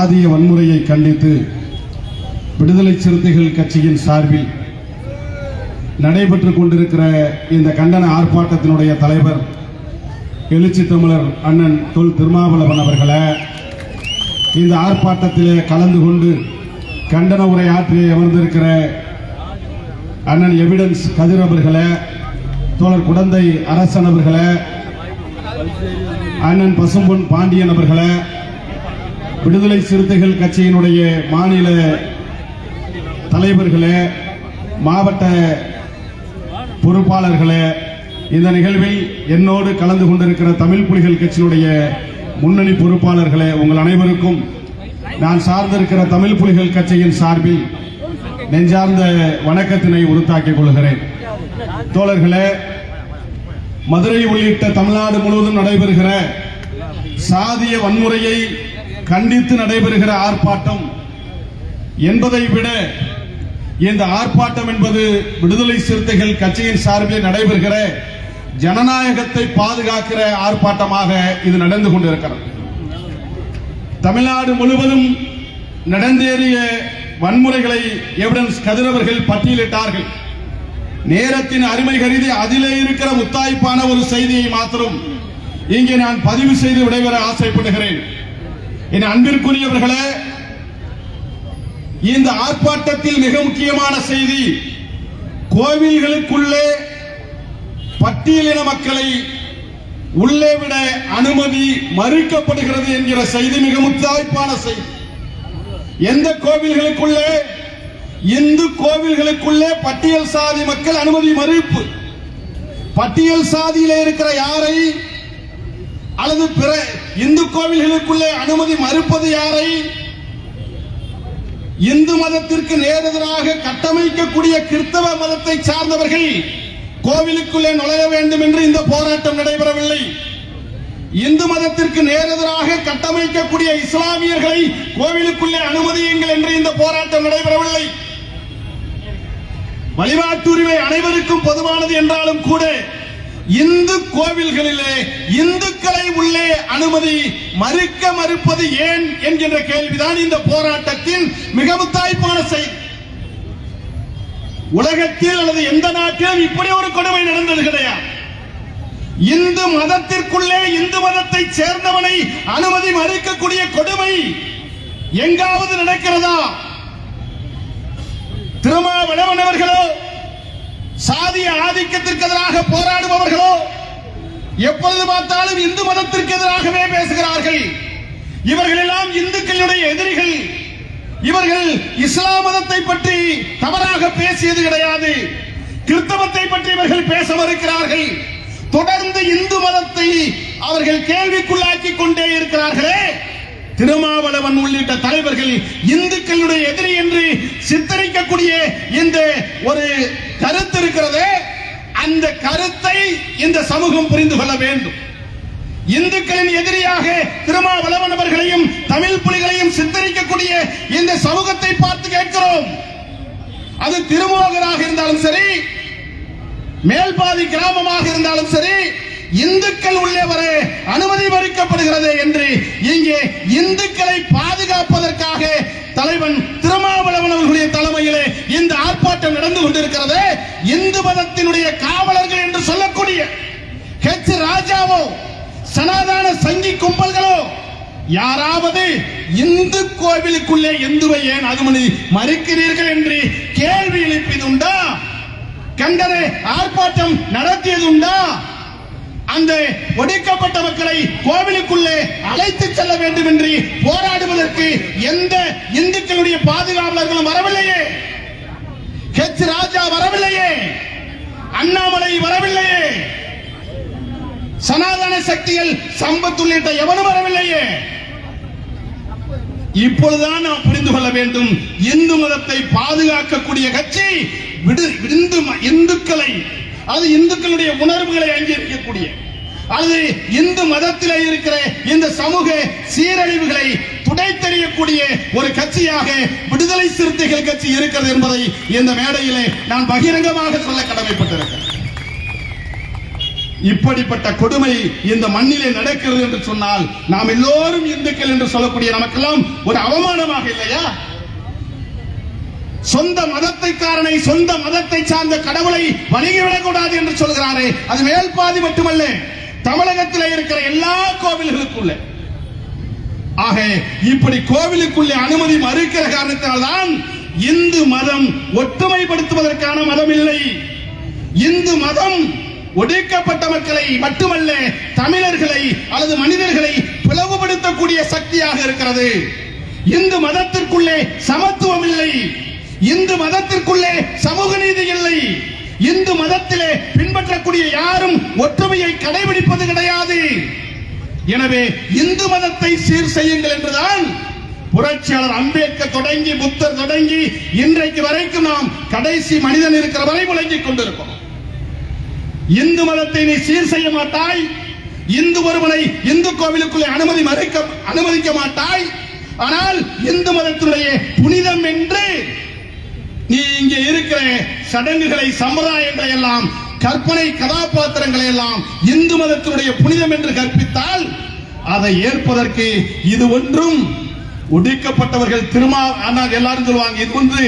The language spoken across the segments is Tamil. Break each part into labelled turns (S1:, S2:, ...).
S1: சாதிய வன்முறையை கண்டித்து விடுதலை சிறுத்தைகள் கட்சியின் சார்பில் நடைபெற்றுக் கொண்டிருக்கிற இந்த கண்டன ஆர்ப்பாட்டத்தினுடைய தலைவர் எழுச்சி தமிழர் அண்ணன் தொல் திருமாவளவன் அவர்களை இந்த ஆர்ப்பாட்டத்திலே கலந்து கொண்டு கண்டன உரை ஆற்றி அமர்ந்திருக்கிற அண்ணன் எவிடன்ஸ் கதிர் அவர்களை தோழர் குடந்தை அரசன் அவர்களை அண்ணன் பசும்பொன் பாண்டியன் அவர்களை விடுதலை சிறுத்தைகள் கட்சியினுடைய மாநில தலைவர்களே மாவட்ட பொறுப்பாளர்களே இந்த நிகழ்வில் என்னோடு கலந்து கொண்டிருக்கிற தமிழ் புலிகள் கட்சியினுடைய முன்னணி பொறுப்பாளர்களே உங்கள் அனைவருக்கும் நான் சார்ந்திருக்கிற தமிழ் புலிகள் கட்சியின் சார்பில் நெஞ்சார்ந்த வணக்கத்தினை உறுத்தாக்கிக் கொள்கிறேன். தோழர்களே மதுரை உள்ளிட்ட தமிழ்நாடு முழுவதும் நடைபெறுகிற சாதிய வன்முறையை கண்டித்து நடைபெறுகிற ஆர்ப்பாட்டம் என்பதை விட இந்த ஆர்ப்பாட்டம் என்பது விடுதலை சிறுத்தைகள் கட்சியின் சார்பில் நடைபெறுகிற ஜனநாயகத்தை பாதுகாக்கிற ஆர்ப்பாட்டமாக இது நடந்து கொண்டிருக்கிறது. தமிழ்நாடு முழுவதும் நடந்தேறிய வன்முறைகளை எவிடன்ஸ் கதிரவர்கள் பட்டியலிட்டார்கள். நேரத்தின் அருமை கருதி அதிலே இருக்கிற முத்தாய்ப்பான ஒரு செய்தியை மாத்திரம் இங்கே நான் பதிவு செய்து விடைபெற ஆசைப்படுகிறேன். என் அன்பிற்குரியவர்களே இந்த ஆர்ப்பாட்டத்தில் மிக முக்கியமான செய்தி கோவில்களுக்குள்ளே பட்டியலின மக்களை உள்ளே விட அனுமதி மறுக்கப்படுகிறது என்கிற செய்தி மிக முத்தாய்ப்பான செய்தி. எந்த கோவில்களுக்குள்ளே இந்து கோவில்களுக்குள்ளே பட்டியல் சாதி மக்கள் அனுமதி மறுப்பு? பட்டியல் சாதியிலே இருக்கிற யாரை அல்லது பிற இந்து கோவில்களுக்குள்ளே அனுமதி மறுப்பது யாரை? இந்து மதத்திற்கு நேரெதிராக கட்டமைக்கக்கூடிய கிறிஸ்தவ மதத்தை சார்ந்தவர்கள் கோவிலுக்குள்ளே நுழைய வேண்டும் என்று இந்த போராட்டம் நடைபெறவில்லை. இந்து மதத்திற்கு நேரெதிராக கட்டமைக்கக்கூடிய இஸ்லாமியர்களை கோவிலுக்குள்ளே அனுமதியுங்கள் என்று இந்த போராட்டம் நடைபெறவில்லை. வழிபாட்டுரிமை அனைவருக்கும் பொதுவானது என்றாலும் கூட இந்து கோவில்களிலே இந்துக்களை உள்ளே அனுமதி மறுக்க மறுப்பது ஏன் என்கின்ற கேள்விதான் இந்த போராட்டத்தின் மிக முத்தாய்ப்பான செய்தி உலகத்தில் அல்லது எந்த நாட்டிலும் இப்படி ஒரு கொடுமை நடந்தது கிடையாது இந்து மதத்திற்குள்ளே இந்து மதத்தை சேர்ந்தவனை அனுமதி மறுக்கக்கூடிய கொடுமை எங்காவது நடக்கிறதா? திருமாவளவன் அவர்களோ சாதிய ஆதிக்கத்திற்கு எதிராக போராடுபவர்களோ எப்பொழுது பார்த்தாலும் இந்து மதத்திற்கு எதிராகவே பேசுகிறார்கள். இவர்கள் எல்லாம் இந்துக்களுடைய எதிரிகள். இவர்கள் இஸ்லாம் மதத்தை பற்றி தவறாக பேசியது கிடையாது. கிறிஸ்தவத்தை பற்றி இவர்கள் பேச மறுக்கிறார்கள். தொடர்ந்து இந்து மதத்தை அவர்கள் கேள்விக்குள்ளாக்கி கொண்டே இருக்கிறார்களே. திருமாவளவன் உள்ளிட்ட தலைவர்கள் இந்துக்களுடைய எதிரி என்று சித்தரிக்கக்கூடிய இந்த ஒரு கருத்து இருக்கிறதே. அந்த கருத்தை இந்த சமூகம் புரிந்து கொள்ள வேண்டும். இந்துக்களின் எதிரியாக திருமாவளவன் அவர்களையும் தமிழ் புலிகளையும் சித்தரிக்கக்கூடிய இந்த சமூகத்தை பார்த்து கேட்கிறோம். அது திருமோகராக இருந்தாலும் சரி மேல்பாதி கிராமமாக இருந்தாலும் சரி இந்துக்கள் உள்ளே வர அனுமதி மறுக்கப்படுகிறது என்று இங்கே இந்துக்களை பாதுகாப்பதற்காக தலைவன் திருமாவளவன் அவர்களுடைய தலைமையிலே இந்த ஆர்ப்பாட்டம் நடந்து கொண்டிருக்கிறது. இந்து மதத்தினுடைய காவலர்கள் என்று சொல்லக்கூடிய ஹெச் ராஜாவோ சனாதன சங்கி கும்பல்களோ யாராவது இந்து கோவிலுக்குள்ளே இந்துவை ஏன் அனுமதி மறுக்கிறீர்கள் என்று கேள்வி எழுப்பியதுண்டா? கண்டன ஆர்ப்பாட்டம் நடத்தியது உண்டா அந்த ஒடுக்கப்பட்ட மக்களை கோவிலுக்குள்ளே அழைத்து செல்ல வேண்டும் என்று போராடுவதற்கு எந்த இந்துக்களுடைய பாதுகாவலர்களும் வரவில்லையே. ஹெச் ராஜா வரவில்லையே. அண்ணாமலை வரவில்லையே. சனாதன சக்திகள் சம்பத் உள்ளிட்ட எவனும் வரவில்லையே. இப்பொழுதுதான் நாம் புரிந்து கொள்ள வேண்டும் இந்து மதத்தை பாதுகாக்கக்கூடிய கட்சி விடு இந்து ம- இந்துக்களை அது இந்துக்களுடைய உணர்வுகளை அங்கீகரிக்கக்கூடிய அது இந்து மதத்தில் இருக்கிற இந்த சமூக சீரழிவுகளை துடைத்தெறியக்கூடிய ஒரு கட்சியாக விடுதலை சிறுத்தைகள் கட்சி இருக்கிறது என்பதை இந்த மேடையிலே நான் பகிரங்கமாக சொல்ல கடமைப்பட்டிருக்கிறேன். இப்படிப்பட்ட கொடுமை இந்த மண்ணிலே நடக்கிறது என்று சொன்னால் நாம் எல்லோரும் இந்துக்கள் என்று சொல்லக்கூடிய நமக்கெல்லாம் ஒரு அவமானமாக இல்லையா? சொந்த மதத்தைக்காரனை சொந்த மதத்தை சார்ந்த கடவுளை வணங்கிவிடக் கூடாது என்று சொல்கிறாரே. அது மேல் பாதி மட்டுமல்ல தமிழகத்தில் இருக்கிற எல்லா கோவில்களுக்குள்ள. ஆக இப்படி கோவிலுக்குள்ளே அனுமதி மறுக்கிற காரணத்தினால்தான் இந்து மதம் ஒற்றுமைப்படுத்துவதற்கான மதம் இல்லை. இந்து மதம் ஒடுக்கப்பட்ட மக்களை மட்டுமல்ல தமிழர்களை அல்லது மனிதர்களை பிளவுபடுத்தக்கூடிய சக்தியாக இருக்கிறது. இந்து மதத்திற்குள்ளே சமத்துவம் இல்லை. இந்து மதத்திற்குள்ளே சமூக நீதி இல்லை. இந்து மதத்திலே பின்பற்றக்கூடிய யாரும் ஒற்றுமையை கடைபிடிப்பது கிடையாது. எனவே இந்து மதத்தை சீர் செய்யுங்கள் என்றுதான் புரட்சியாளர் அம்பேத்கர் தொடங்கி புத்தர் தொடங்கி இன்றைக்கு வரைக்கும் நாம் கடைசி மனிதன் இருக்கிற வரை முழங்கிக் கொண்டிருக்கிறோம். இந்து மதத்தை நீ சீர் செய்ய மாட்டாய். இந்து ஒருவனை இந்து கோவிலுக்குள்ளே அனுமதி மறுக்க அனுமதிக்க மாட்டாய். ஆனால் இந்து மதத்தினுடைய புனிதம் என்று நீ இங்கே இருக்கிற சடங்குகளை சம்பிரதாயங்களை எல்லாம் கற்பனை கதாபாத்திரங்களை எல்லாம் இந்து மதத்தினுடைய புனிதம் என்று கற்பித்தால் அதை ஏற்பதற்கு இது ஒன்றும் ஒடுக்கப்பட்டவர்கள் திருமா ஆனால் எல்லாரும் சொல்லுவாங்க இது வந்து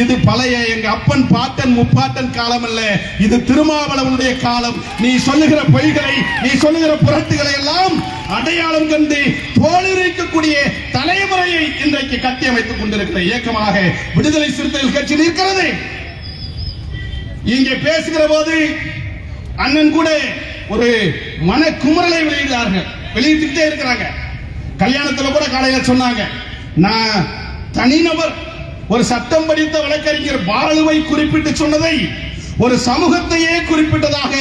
S1: இது பழைய எங்க அப்பன் பாட்டன் முப்பாட்டன் காலம் அல்ல. இது திருமாவளவனுடைய காலம். நீ சொல்லுகிற பொய்களை நீ சொல்லுகிற புரட்டுகளை எல்லாம் அடையாளம் கண்டு தோலுரிக்கக்கூடிய தலைமுறையை இன்றைக்கு கட்டியமைத்துக் கொண்டிருக்கிற இயக்கமாக விடுதலை சிறுத்தைகள் கட்சி இருக்கிறது இங்கே பேசுகிற போது அண்ணன் கூட ஒரு மன குமரலை வெளியிடுறார்கள் வெளியிட்டுக்கிட்டே இருக்கிறாங்க. கல்யாணத்துல கூட காலையில சொன்னாங்க நான் தனிநபர் ஒரு சட்டம் படித்த வழக்கறிஞர் பாலுவை குறிப்பிட்டு சொன்னதை ஒரு சமூகத்தையே குறிப்பிட்டதாக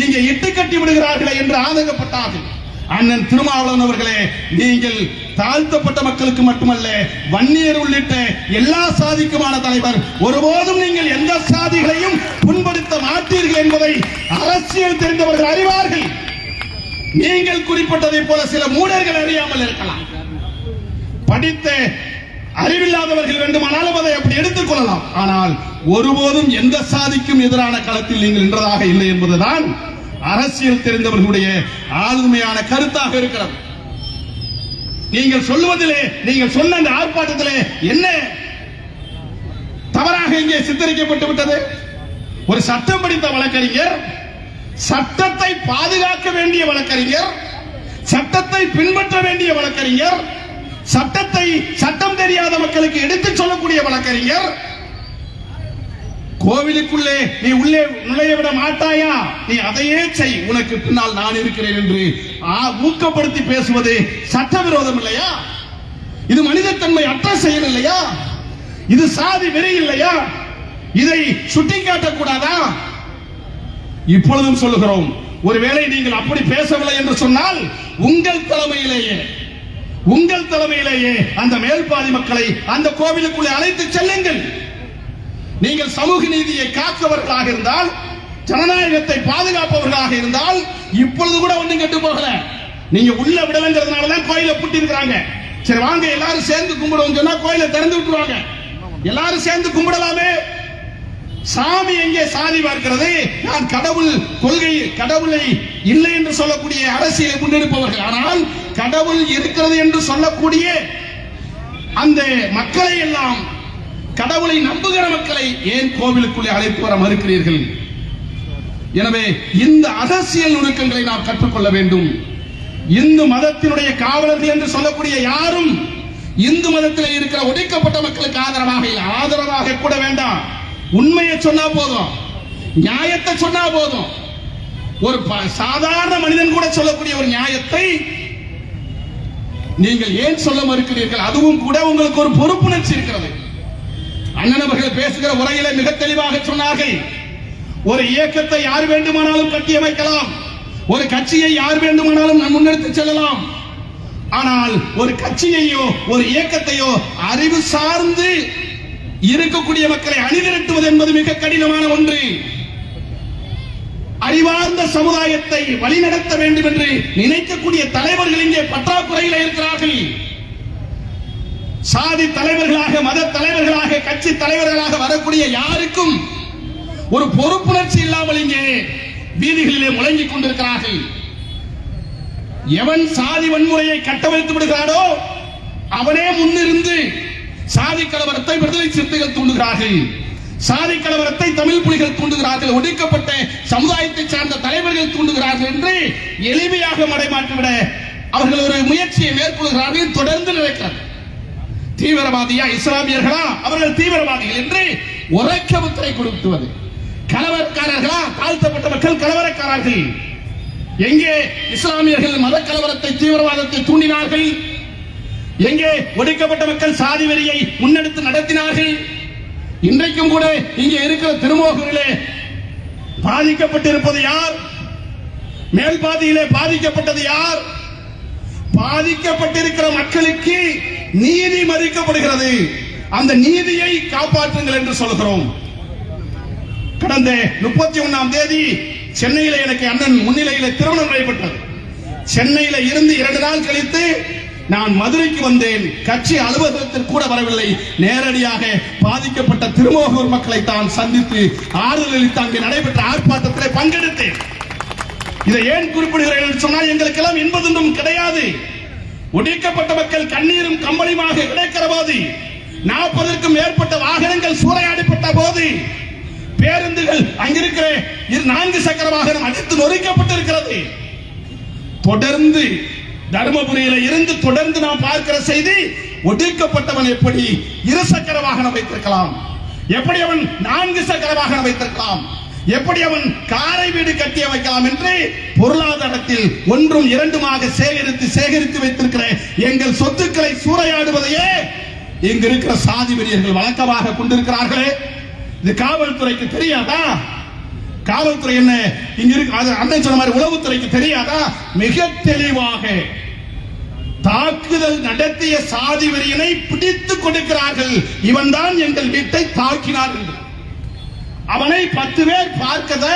S1: இங்கே இட்டு கட்டி விடுகிறார்களே என்று ஆதங்கப்பட்டார்கள். அண்ணன் திருமாவளவன் அவர்களே நீங்கள் தாழ்த்தப்பட்ட மக்களுக்கு மட்டுமல்ல வன்னியர் உள்ளிட்ட எல்லா சாதிக்குமான தலைவர் ஒருபோதும் நீங்கள் எந்த சாதிகளையும் புண்படுத்த மாட்டீர்கள் என்பதை அரசியல் தெரிந்தவர்கள் அறிவார்கள். நீங்கள் குறிப்பிட்டதை போல சில மூடர்கள் அறியாமல் இருக்கலாம். படித்த அறிவில்லாதவர்கள் வேண்டுமானாலும் அதை அப்படி எடுத்துக் கொள்ளலாம். ஆனால் ஒருபோதும் எந்த சாதிக்கும் எதிரான களத்தில் நீங்கள் நின்றதாக இல்லை என்பதுதான் அரசியல் தெரிந்தவர்களுடைய ஆளுமையான கருத்தாக இருக்கிறது. நீங்கள் சொல்லுவதிலே நீங்கள் சொன்ன அந்த ஆர்ப்பாட்டத்திலே என்ன தவறாக இங்கே சித்தரிக்கப்பட்டு விட்டது? ஒரு சட்டம் படித்த வழக்கறிஞர் சட்டத்தை பாதுகாக்க வேண்டிய வழக்கறிஞர் சட்டத்தை பின்பற்ற வேண்டிய வழக்கறிஞர் சட்டத்தை சட்டம் தெரியாத மக்களுக்கு எடுத்துச் சொல்லக்கூடிய வழக்கறிஞர் கோவிலுக்குள்ளே நீ உள்ளே நுழைய விட மாட்டாயா? நீ அதையே செய். உனக்கு பின்னால் நான் இருக்கிறேன் என்று ஆ, ஊக்கப்படுத்தி பேசுவது சட்டவிரோதம் இல்லையா? இது மனிதத்தன்மை அற்ற செயல் இல்லையா? இது சாதி வெறி இல்லையா? இதை சுட்டி கூடாதா இப்பொழுதும் சொல்லுகிறோம் ஒருவேளை நீங்கள் அப்படி பேசவில்லை என்று சொன்னால் உங்கள் தலைமையிலேயே உங்கள் தலைமையிலேயே அந்த மேல்பாதி மக்களை அந்த கோவிலுக்குள்ளே அழைத்து செல்லுங்கள். நீங்கள் சமூக நீதியை காத்தவர்களாக இருந்தால் ஜனநாயகத்தை பாதுகாப்பவர்களாக இருந்தால் இப்பொழுது கூட ஒன்றும் கெட்டு போகல. நீங்க உள்ள விடலங்கிறதுனால தான் கோயிலை பூட்டி இருக்கிறாங்க சரி வாங்க எல்லாரும் சேர்ந்து கும்பிடுவோம் சொன்னா கோயிலை திறந்து விட்டுருவாங்க. எல்லாரும் சேர்ந்து கும்பிடலாமே. சாமி எங்கே சாதி பார்க்கிறது? நான் கடவுள் கொள்கை கடவுளை இல்லை என்று சொல்லக்கூடிய அரசியலை முன்னெடுப்பவர்கள். ஆனால் கடவுள் இருக்கிறது என்று சொல்லக்கூடிய அந்த மக்களை எல்லாம் கடவுளை நம்புகிற மக்களை ஏன் கோவிலுக்குள்ளே அழைப்பு வர மறுக்கிறீர்கள்? எனவே இந்த அரசியல் நுணுக்கங்களை நாம் கற்றுக்கொள்ள வேண்டும். இந்து மதத்தினுடைய காவலர்கள் என்று சொல்லக்கூடிய யாரும் இந்து மதத்தில் இருக்கிற ஒடுக்கப்பட்ட மக்களுக்கு ஆதரவாக இல்லை. ஆதரவாக கூட வேண்டாம். உண்மையை சொன்னா போதும். நியாயத்தை சொன்னா போதும். ஒரு ப- சாதாரண மனிதன் கூட சொல்லக்கூடிய ஒரு நியாயத்தை நீங்கள் ஏன் சொல்ல மறுக்கிறீர்கள்? அதுவும் கூட உங்களுக்கு ஒரு பொறுப்புணர்ச்சி இருக்கிறது. அண்ணன் அவர்கள் பேசுகிற உரையில மிக தெளிவாக சொன்னார்கள். ஒரு இயக்கத்தை யார் வேண்டுமானாலும் கட்டியமைக்கலாம். ஒரு கட்சியை யார் வேண்டுமானாலும் நாம் முன்னெடுத்து செல்லலாம். ஆனால் ஒரு கட்சியையோ ஒரு இயக்கத்தையோ அறிவு சார்ந்து இருக்கக்கூடிய மக்களை அணிதிரட்டுவது என்பது மிக கடினமான ஒன்று. அறிவார்ந்த சமுதாயத்தை வழிநடத்த வேண்டும் என்று நினைக்கக்கூடிய தலைவர்கள் இங்கே பற்றாக்குறையில் இருக்கிறார்கள். சாதி தலைவர்களாக மத தலைவர் கட்சி தலைவர்களாக வரக்கூடிய யாருக்கும் ஒரு பொறுப்புணர்ச்சி இல்லாமல் இங்கே வீதிகளிலே முழங்கிக் கொண்டிருக்கிறார்கள். எவன் சாதி வன்முறையை கட்டமைத்து விடுகிறானோ அவனே முன்னிருந்து சாதி கலவரத்தை விடுதலை சிறுத்தைகள் தூண்டுகிறார்கள் சாதி கலவரத்தை தமிழ் புலிகள் தூண்டுகிறார்கள் ஒடுக்கப்பட்ட சமுதாயத்தை சார்ந்த தலைவர்கள் தூண்டுகிறார்கள் என்று எளிமையாக மடைமாற்றிவிட அவர்கள் ஒரு முயற்சியை மேற்கொள்கிறார்கள் தொடர்ந்து நடக்கிறது தீவிரவாதியா இஸ்லாமியர்களா? அவர்கள் தீவிரவாதிகள் என்று உரைக்க முத்திரை கொடுத்துவது. கலவரக்காரர்களா? தாழ்த்தப்பட்ட மக்கள் கலவரக்காரர்கள். எங்கே இஸ்லாமியர்கள் மத கலவரத்தை தீவிரவாதத்தை தூண்டினார்கள்? எங்கே ஒடுக்கப்பட்ட மக்கள் சாதி வெறியை முன்னெடுத்து நடத்தினார்கள்? இன்றைக்கும் கூட இங்கே இருக்கிற திருமோகூரிலே பாதிக்கப்பட்டிருப்பது யார்? மேல் பாதியிலே பாதிக்கப்பட்டது யார்? பாதிக்கப்பட்டிருக்கிற மக்களுக்கு நீதி மறிக்கப்படுகிறது. அந்த நீதியை காப்பாற்றுங்கள் என்று சொல்கிறோம் கடந்த முப்பத்தி ஒன்னாம் தேதி சென்னையில எனக்கு அண்ணன் முன்னிலையில திருமணம் நடைபெற்றது. சென்னையில இருந்து இரண்டு நாள் கழித்து நான் மதுரைக்கு வந்தேன். கட்சி அலுவலகத்தில் கூட வரவில்லை. நேரடியாக பாதிக்கப்பட்ட திருமோகூர் மக்களை தான் சந்தித்து ஆறுதல் அளித்து அங்கே நடைபெற்ற ஆர்ப்பாட்டத்தில் பங்கெடுத்தேன். இதை ஏன் குறிப்பிடுகிறேன் என்று சொன்னால் எங்களுக்கெல்லாம் என்பதொன்றும் கிடையாது. ஒடுக்கப்பட்ட மக்கள் கண்ணீரும் கம்பளியுமாக கிடைக்கிற போது நாற்பதற்கும் மேற்பட்ட வாகனங்கள் சூறையாடப்பட்ட போது பேருந்துகள் அங்கிருக்கிற இரு நான்கு சக்கர வாகனம் அடித்து நொறுக்கப்பட்டிருக்கிறது. தொடர்ந்து தர்மபுரியில இருந்து தொடர்ந்து நாம் பார்க்கிற செய்தி ஒடுக்கப்பட்டவன் எப்படி இருசக்கர வாகனம் வைத்திருக்கலாம்? எப்படி அவன் நான்கு சக்கர வாகனம் வைத்திருக்கலாம்? எப்படி அவன் காரை வீடு கட்டிய வைக்கலாம் என்று பொருளாதாரத்தில் ஒன்றும் இரண்டுமாக சேகரித்து சேகரித்து வைத்திருக்கிற எங்கள் சொத்துக்களை சூறையாடுவதையே இங்கு இருக்கிற சாதி வெறியர்கள் வழக்கமாக கொண்டிருக்கிறார்களே. இது காவல்துறைக்கு தெரியாதா? காவல்துறை என்ன இங்க இருக்கு அது அண்ணன் சொன்ன மாதிரி உளவுத்துறைக்கு தெரியாதா? மிக தெளிவாக தாக்குதல் நடத்திய சாதி வெறியனை பிடித்துக் கொடுக்கிறார்கள். இவன் தான் எங்கள் வீட்டை தாக்கினார் என்று. அவனை பத்து பேர் பார்க்கத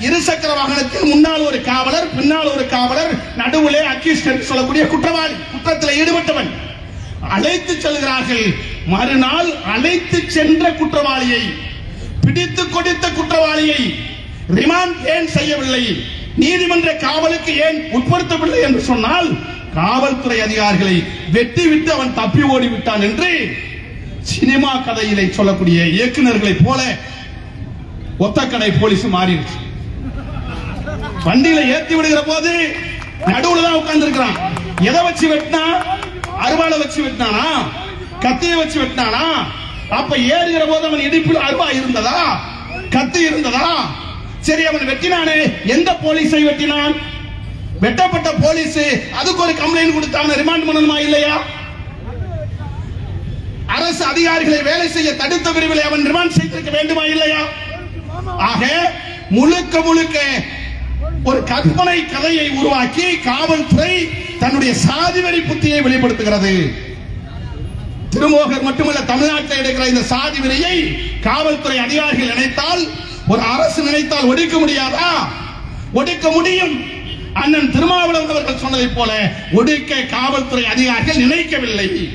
S1: இருசக்கர வாகனத்தில் முன்னால் ஒரு காவலர் பின்னால் ஒரு காவலர் நடுவிலே அக்யூஸ்ட் என்று சொல்லக்கூடிய குற்றவாளி குற்றத்தில் ஈடுபட்டவன். அழைத்து செல்கிறார்கள். மறுநாள் அழைத்து சென்ற குற்றவாளியை பிடித்து கொடுத்த குற்றவாளியை ரிமாண்ட் ஏன் செய்யவில்லை? நீதிமன்ற காவலுக்கு ஏன் உட்படுத்தவில்லை என்று சொன்னால் காவல்துறை அதிகாரிகளை வெட்டி விட்டு அவன் தப்பி ஓடி விட்டான் என்று சினிமா கதையிலே சொல்லக்கூடிய இயக்குநர்களைப் போல ஒத்தக்கடை போலீஸ் மாறிடுச்சு வண்டியில ஏத்தி விடுகிற போது நடுவுல தான் உட்கார்ந்து இருக்கிறான் எதை வச்சு வெட்டினா? அருவாளை வச்சு வெட்டினானா? கத்தியை வச்சு வெட்டினானா? அப்ப ஏறுகிற போது அவன் இடிப்பில் அருவா இருந்ததா? கத்தி இருந்ததா? சரி அவன் வெட்டினானே. எந்த போலீஸை வெட்டினான்? வெட்டப்பட்ட போலீஸ் அதுக்கு ஒரு கம்ப்ளைண்ட் கொடுத்து ரிமாண்ட் பண்ணணுமா இல்லையா? அரசு அதிகாரிகளை வேலை செய்ய தடுத்த பிரிவில் அவன் ரிமாண்ட் செய்திருக்க வேண்டுமா இல்லையா? ஆக முழுக்க முழுக்க ஒரு கற்பனை கதையை உருவாக்கி காவல்துறை தன்னுடைய சாதிவரி புத்தியை வெளிப்படுத்துகிறது. திருமோகர் மட்டுமல்ல தமிழ்நாட்டில் எடுக்கிற இந்த சாதி வரியை காவல்துறை அதிகாரிகள் நினைத்தால் ஒரு அரசு நினைத்தால் ஒடுக்க முடியாதா? ஒடுக்க முடியும். அண்ணன் திருமாவளவன் அவர்கள் சொன்னதைப் போல ஒடுக்க காவல்துறை அதிகாரிகள் நினைக்கவில்லை.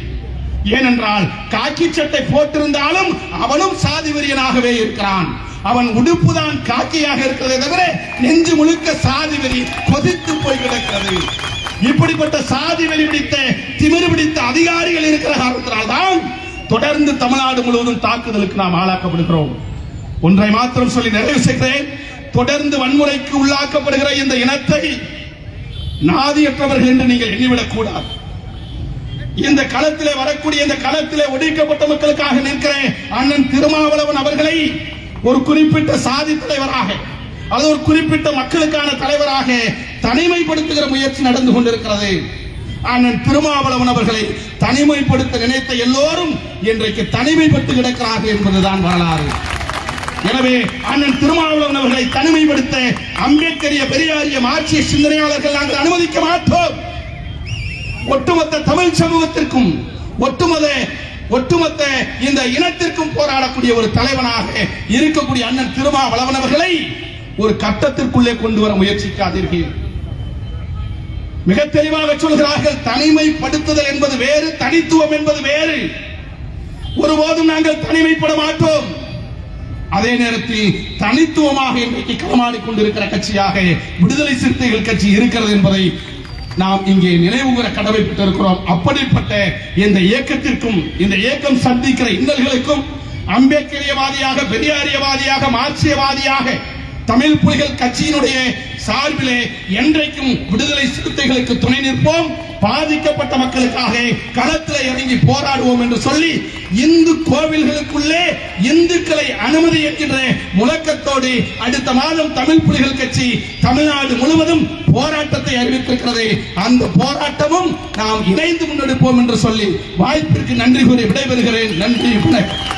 S1: ஏனென்றால் காக்கி சட்டை போட்டிருந்தாலும் அவனும் சாதி வெறியனாகவே இருக்கிறான். அவன் உடுப்புதான் காக்கியாக இருக்கிறதே தவிர நெஞ்சு முழுக்க சாதி வெறி கொதித்து போய் கிடக்கிறது. இப்படிப்பட்ட சாதி வெறி பிடித்த திமிரு பிடித்த அதிகாரிகள் இருக்கிற காரணத்தினால் தான் தொடர்ந்து தமிழ்நாடு முழுவதும் தாக்குதலுக்கு நாம் ஆளாக்கப்படுகிறோம். ஒன்றை மாத்திரம் சொல்லி நிறைவு செய்கிறேன். தொடர்ந்து வன்முறைக்கு உள்ளாக்கப்படுகிற இந்த இனத்தை நாதியற்றவர்கள் என்று நீங்கள் எண்ணிவிடக் கூடாது இந்த களத்திலே வரக்கூடிய இந்த களத்திலே ஒடுக்கப்பட்ட மக்களுக்காக நிற்கிற அண்ணன் திருமாவளவன் அவர்களை ஒரு குறிப்பிட்ட சாதி தலைவராக அல்லது ஒரு குறிப்பிட்ட மக்களுக்கான தலைவராக தனிமைப்படுத்துகிற முயற்சி நடந்து கொண்டிருக்கிறது. அண்ணன் திருமாவளவன் அவர்களை தனிமைப்படுத்த நினைத்த எல்லோரும் இன்றைக்கு தனிமைப்பட்டு கிடக்கிறார்கள் என்பதுதான் வரலாறு. எனவே அண்ணன் திருமாவளவன் அவர்களை தனிமைப்படுத்த அம்பேத்கரிய பெரியாரிய மாற்றிய சிந்தனையாளர்கள் நாங்கள் அனுமதிக்க மாட்டோம். ஒட்டுமொத்த தமிழ் சமூகத்திற்கும் ஒட்டுமொத்த ஒட்டுமொத்த இந்த இனத்திற்கும் போராடக்கூடிய ஒரு தலைவனாக இருக்கக்கூடிய அண்ணன் திருமாவளவன் அவர்களை ஒரு கட்டத்திற்குள்ளே கொண்டு வர முயற்சிக்காதீர்கள். மிக தெளிவாக சொல்கிறார்கள் தனிமைப்படுத்துதல் என்பது வேறு தனித்துவம் என்பது வேறு. ஒருபோதும் நாங்கள் தனிமைப்பட மாட்டோம். அதே நேரத்தில் தனித்துவமாக இன்றைக்கு களமாடிக் கொண்டிருக்கிற கட்சியாக விடுதலை சிறுத்தைகள் கட்சி இருக்கிறது என்பதை நாம் இங்கே நினைவுகூர கடமைப்பட்டிருக்கிறோம். அப்படிப்பட்ட இந்த இயக்கத்திற்கும் இந்த இயக்கம் சந்திக்கிற இன்னல்களுக்கும் அம்பேத்கரியவாதியாக பெரியாரியவாதியாக மார்க்சியவாதியாக தமிழ் புலிகள் கட்சியினுடைய சார்பிலே என்றைக்கும் விடுதலை சிறுத்தைகளுக்கு துணை நிற்போம். பாதிக்கப்பட்ட மக்களுக்காக களத்தில் இறங்கி போராடுவோம் என்று சொல்லி இந்து கோவில்களுக்குள்ளே இந்துக்களை அனுமதி என்கின்ற முழக்கத்தோடு அடுத்த மாதம் தமிழ் புலிகள் கட்சி தமிழ்நாடு முழுவதும் போராட்டத்தை அறிவித்திருக்கிறது. அந்த போராட்டமும் நாம் இணைந்து முன்னெடுப்போம் என்று சொல்லி வாய்ப்பிற்கு நன்றி கூறி விடைபெறுகிறேன். நன்றி வணக்கம்.